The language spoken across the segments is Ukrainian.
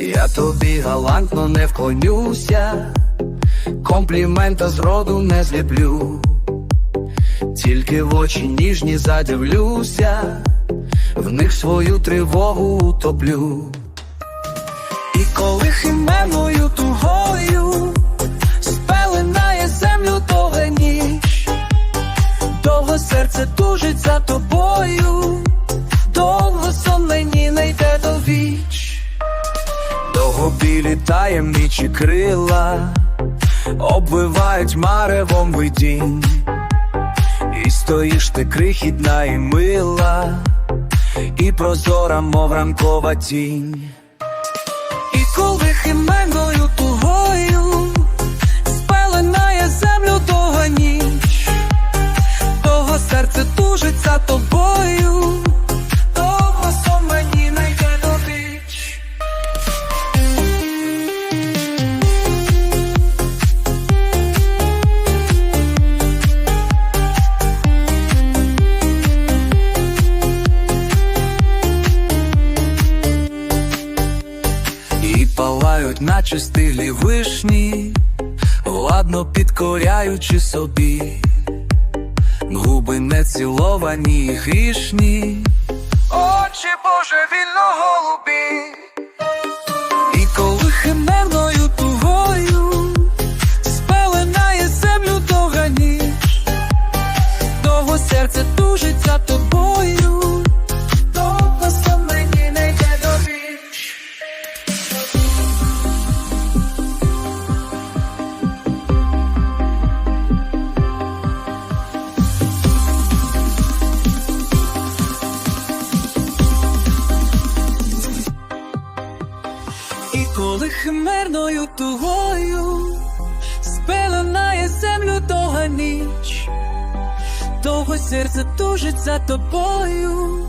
Я тобі галантно не вклонюся, комплімента зроду не зліплю, тільки в очі ніжні задивлюся, в них свою тривогу утоплю. І коли хименою тугою таємничі крила, обвивають маревом видінь, і стоїш ти крихітна і мила, і прозора, мов ранкова тінь. І коли хименою тугою спеленає землю довга ніч, довго серце тужить за тобою, палають, наче стиглі вишні, ладно підкоряючи собі, губи не ціловані грішні, очі Боже вільно голубі, химерною тугою спеленає землю довга ніч, довго серце тужить за тобою,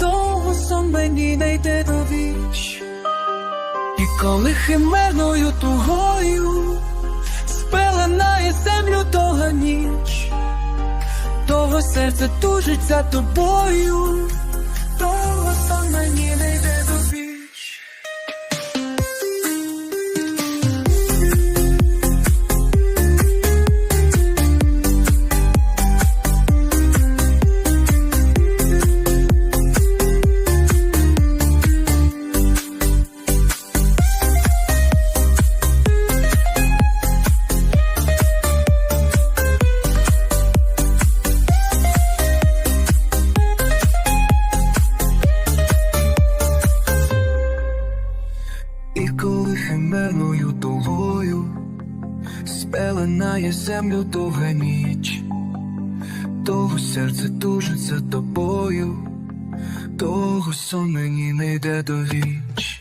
довго сон мені не йде до віч. І коли химерною тугою спеленає землю довга ніч, довго серце тужить за тобою, довго сон мені не спеленає землю довга ніч, того серце тужить за тобою, того сон мені не йде до віч.